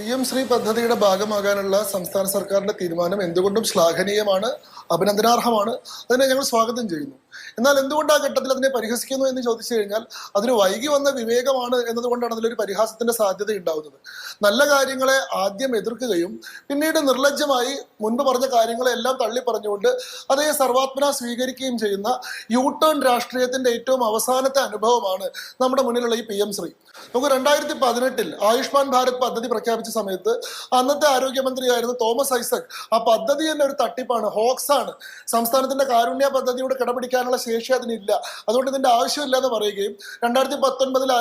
P M Shri പദ്ധതിയുടെ ഭാഗമാകാനുള്ള സംസ്ഥാന സർക്കാരിന്റെ തീരുമാനം എന്തുകൊണ്ടും ശ്ലാഘനീയമാണ് അഭിനന്ദനാർഹമാണ്. അതിനെ ഞങ്ങൾ സ്വാഗതം ചെയ്യുന്നു. എന്നാൽ എന്തുകൊണ്ട് ആ ഘട്ടത്തിൽ അതിനെ പരിഹസിക്കുന്നു എന്ന് ചോദിച്ചു കഴിഞ്ഞാൽ അതിന് വൈകി വന്ന വിവേകമാണ് എന്നതുകൊണ്ടാണ് അതിലൊരു പരിഹാസത്തിന്റെ സാധ്യത ഉണ്ടാവുന്നത്. നല്ല കാര്യങ്ങളെ ആദ്യം എതിർക്കുകയും പിന്നീട് നിർലജ്ജമായി മുൻപ് പറഞ്ഞ കാര്യങ്ങളെല്ലാം തള്ളി പറഞ്ഞുകൊണ്ട് അതേ സർവാത്മന സ്വീകരിക്കുകയും ചെയ്യുന്ന യു ടേൺ രാഷ്ട്രീയത്തിന്റെ ഏറ്റവും അവസാനത്തെ അനുഭവമാണ് നമ്മുടെ മുന്നിലുള്ള ഈ പി എം ശ്രീ. നമുക്ക് രണ്ടായിരത്തി പതിനെട്ടിൽ ആയുഷ്മാൻ ഭാരത് പദ്ധതി പ്രഖ്യാപിച്ച സമയത്ത് അന്നത്തെ ആരോഗ്യമന്ത്രിയായിരുന്ന തോമസ് ഐസക് ആ പദ്ധതി തന്നെ ഒരു തട്ടിപ്പാണ് ഹോക്സ് ആണ് സംസ്ഥാനത്തിന്റെ കാരുണ്യ പദ്ധതിയോട് കിടപിടിക്കാനുള്ള ശേഷി അതിനില്ല. അതുകൊണ്ട് ഇതിന്റെ ആവശ്യമില്ല എന്ന് പറയുകയും രണ്ടായിരത്തി പത്തൊൻപതിൽ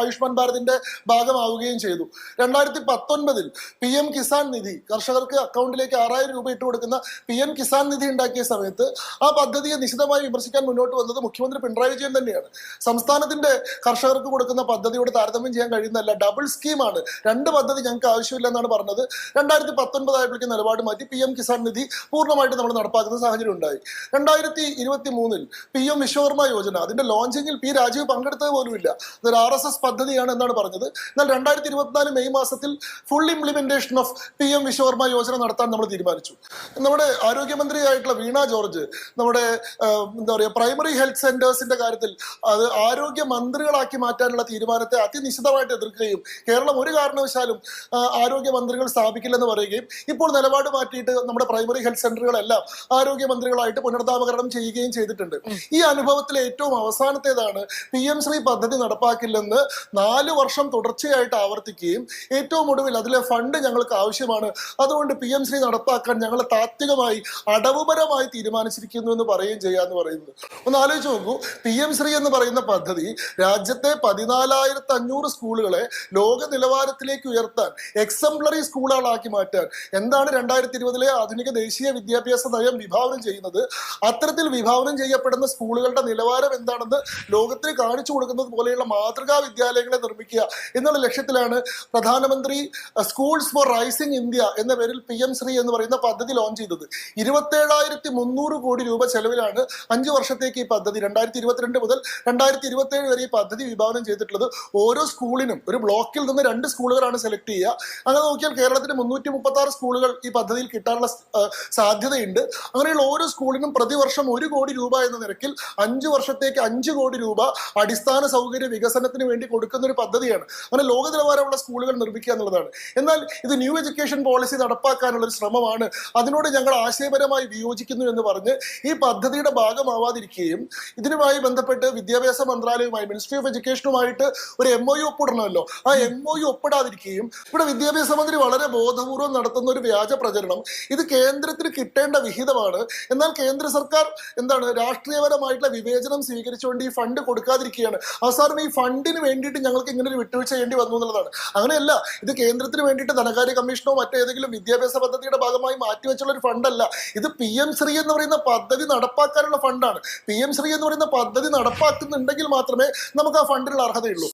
ആയുഷ്മാൻ ഭാരതിന്റെ ഭാഗമാവുകയും ചെയ്തു. രണ്ടായിരത്തി പത്തൊൻപതിൽ പി എം കിസാൻ നിധി കർഷകർക്ക് അക്കൗണ്ടിലേക്ക് ആറായിരം രൂപ ഇട്ട് കൊടുക്കുന്ന പി എം കിസാൻ നിധി ഉണ്ടാക്കിയ സമയത്ത് ആ പദ്ധതിയെ നിശിതമായി വിമർശിക്കാൻ മുന്നോട്ട് വന്നത് മുഖ്യമന്ത്രി പിണറായി വിജയൻ തന്നെയാണ്. സംസ്ഥാനത്തിന്റെ കർഷകർക്ക് കൊടുക്കുന്ന പദ്ധതിയോട് താരതമ്യം ചെയ്യാൻ കഴിയുന്നതല്ല ഡബിൾ സ്കീമാണ് രണ്ട് പദ്ധതി ഞങ്ങൾക്ക് ആവശ്യമില്ല എന്നാണ് പറഞ്ഞത്. രണ്ടായിരത്തി പത്തൊൻപതായപ്പോഴേക്കും നിലപാട് മാറ്റി പി എം കിസാൻ നിധി പൂർണമായിട്ട് നമ്മൾ നടപ്പാക്കുന്ന സാഹചര്യം ഉണ്ടായി. രണ്ടായിരത്തി ഇരുപത്തി മൂന്നിൽ പി എം വിശ്വകർമ്മ യോജന. അതിന്റെ ലോഞ്ചിങ്ങിൽ പി രാജീവ് പങ്കെടുത്തത് പോലുമില്ല. ഇതൊരു ആർ എസ് എസ് പദ്ധതിയാണ് എന്നാണ് പറഞ്ഞത്. എന്നാൽ രണ്ടായിരത്തി ഇരുപത്തിനാല് മെയ് മാസത്തിൽ full implementation of P M Vishwakarma Yojana നടത്താൻ നമ്മൾ തീരുമാനിച്ചു. നമ്മുടെ ആരോഗ്യമന്ത്രിയായിട്ടുള്ള വീണ ജോർജ് നമ്മുടെ എന്താ പറയുക പ്രൈമറി ഹെൽത്ത് സെന്റേഴ്സിന്റെ കാര്യത്തിൽ അത് ആരോഗ്യ മന്ത്രികളാക്കി മാറ്റാനുള്ള തീരുമാനത്തെ അതിനിശിതമായിട്ട് എതിർക്കുകയും കേരളം ഒരു കാരണവശാലും ആരോഗ്യ മന്ത്രികൾ സ്ഥാപിക്കില്ലെന്ന് പറയുകയും ഇപ്പോൾ നിലപാട് മാറ്റിയിട്ട് നമ്മുടെ പ്രൈമറി ഹെൽത്ത് സെന്ററുകളെല്ലാം ആരോഗ്യ മന്ത്രികളായിട്ട് ചെയ്യുകയും ചെയ്തിട്ടുണ്ട്. ഈ അനുഭവത്തിലെ ഏറ്റവും അവസാനത്തേതാണ് പി എം ശ്രീ പദ്ധതി നടപ്പാക്കില്ലെന്ന് നാല് വർഷം തുടർച്ചയായിട്ട് ആവർത്തിക്കുകയും ഏറ്റവും ഒടുവിൽ അതിലെ ഫണ്ട് ഞങ്ങൾക്ക് ആവശ്യമാണ്. അതുകൊണ്ട് പി എം ശ്രീ നടപ്പാക്കാൻ ഞങ്ങൾ താത്വികമായി അടവുപരമായി തീരുമാനിച്ചിരിക്കുന്നു എന്ന് പറയുകയും ചെയ്യാന്ന് പറയുന്നത് ഒന്ന് ആലോചിച്ച് നോക്കൂ. പി എം ശ്രീ എന്ന് പറയുന്ന പദ്ധതി രാജ്യത്തെ പതിനാലായിരത്തി അഞ്ഞൂറ് സ്കൂളുകളെ ലോക നിലവാരത്തിലേക്ക് ഉയർത്താൻ എക്സംപ്ലറി സ്കൂളുകളാക്കി മാറ്റാൻ എന്താണ് രണ്ടായിരത്തി ഇരുപതിലെ ആധുനിക ദേശീയ വിദ്യാഭ്യാസ നയം വിഭാവനം ചെയ്യുന്നത്? അത്തരത്തിൽ വിഭാവനം ചെയ്യപ്പെടുന്ന സ്കൂളുകളുടെ നിലവാരം എന്താണെന്ന് ലോകത്തിന് കാണിച്ചു കൊടുക്കുന്നത് പോലെയുള്ള മാതൃകാ വിദ്യാലയങ്ങളെ നിർമ്മിക്കുക എന്നുള്ള ലക്ഷ്യത്തിലാണ് പ്രധാനമന്ത്രി സ്കൂൾസ് ഫോർ റൈസിംഗ് ഇന്ത്യ എന്ന പേരിൽ പി എം ശ്രീ എന്ന് പറയുന്ന പദ്ധതി ലോഞ്ച് ചെയ്തത്. ഇരുപത്തേഴായിരത്തി മുന്നൂറ് കോടി രൂപ ചെലവിലാണ് അഞ്ച് വർഷത്തേക്ക് ഈ പദ്ധതി. രണ്ടായിരത്തി ഇരുപത്തിരണ്ട് മുതൽ രണ്ടായിരത്തി ഇരുപത്തേഴ് വരെ ഈ പദ്ധതി വിഭാവനം ചെയ്തിട്ടുള്ളത് ഓരോ സ്കൂളിനും ഒരു ബ്ലോക്കിൽ നിന്ന് രണ്ട് സ്കൂളുകളാണ് സെലക്ട് ചെയ്യുക. അങ്ങനെ നോക്കിയാൽ കേരളത്തിന് മുന്നൂറ്റി മുപ്പത്തി ആറ് സ്കൂളുകൾ ഈ പദ്ധതിയിൽ കിട്ടാനുള്ള സാധ്യതയുണ്ട്. അങ്ങനെയുള്ള ഓരോ സ്കൂളിനും പ്രതിവർഷം ഒരു കോടി രൂപ എന്ന നിരക്കിൽ അഞ്ചു വർഷത്തേക്ക് അഞ്ചു കോടി രൂപ അടിസ്ഥാന സൗകര്യ വികസനത്തിന് വേണ്ടി കൊടുക്കുന്ന ഒരു പദ്ധതിയാണ്. അങ്ങനെ ലോക നിലവാരമുള്ള സ്കൂളുകൾ നിർമ്മിക്കുക എന്നുള്ളതാണ്. എന്നാൽ ഇത് ന്യൂ എഡ്യൂക്കേഷൻ പോളിസി നടപ്പാക്കാനുള്ള ഒരു ശ്രമമാണ്. അതിനോട് ഞങ്ങൾ ആശയപരമായി വിയോജിക്കുന്നു എന്ന് പറഞ്ഞ് ഈ പദ്ധതിയുടെ ഭാഗമാവാതിരിക്കുകയും ഇതിനുമായി ബന്ധപ്പെട്ട് വിദ്യാഭ്യാസ മന്ത്രാലയവുമായി മിനിസ്ട്രി ഓഫ് എഡ്യൂക്കേഷനുമായിട്ട് ഒരു എം ഒ യു ഒപ്പിടണമല്ലോ. ആ എം ഒ യു ഒപ്പിടാതിരിക്കുകയും ഇവിടെ വിദ്യാഭ്യാസ മന്ത്രി വളരെ ബോധപൂർവം നടത്തുന്ന ഒരു വ്യാജ പ്രചരണം ഇത് കേന്ദ്രത്തിന് കിട്ടേണ്ട വിഹിതമാണ്. എന്നാൽ കേന്ദ്ര സർക്കാർ എന്താണ് രാഷ്ട്രീയപരമായിട്ടുള്ള വിവേചനം സ്വീകരിച്ചുകൊണ്ട് ഈ ഫണ്ട് കൊടുക്കാതിരിക്കുകയാണ്. അവസാനം ഈ ഫണ്ടിന് വേണ്ടിയിട്ട് ഞങ്ങൾക്ക് ഇങ്ങനെ ഒരു വിട്ടുവീഴ്ച ചെയ്യേണ്ടി വന്നു എന്നുള്ളതാണ്. അങ്ങനെയല്ല ഇത് കേന്ദ്രത്തിന് വേണ്ടിയിട്ട് ധനകാര്യ കമ്മീഷനോ മറ്റേതെങ്കിലും വിദ്യാഭ്യാസ പദ്ധതിയുടെ ഭാഗമായി മാറ്റിവെച്ചുള്ള ഒരു ഫണ്ടല്ല ഇത് പി എം ശ്രീ എന്ന് പറയുന്ന പദ്ധതി നടപ്പാക്കാനുള്ള ഫണ്ടാണ് പി എം ശ്രീ എന്ന് പറയുന്ന പദ്ധതി നടപ്പാക്കുന്നുണ്ടെങ്കിൽ മാത്രമേ നമുക്ക് ആ ഫണ്ടിനുള്ള അർഹതയുള്ളൂ.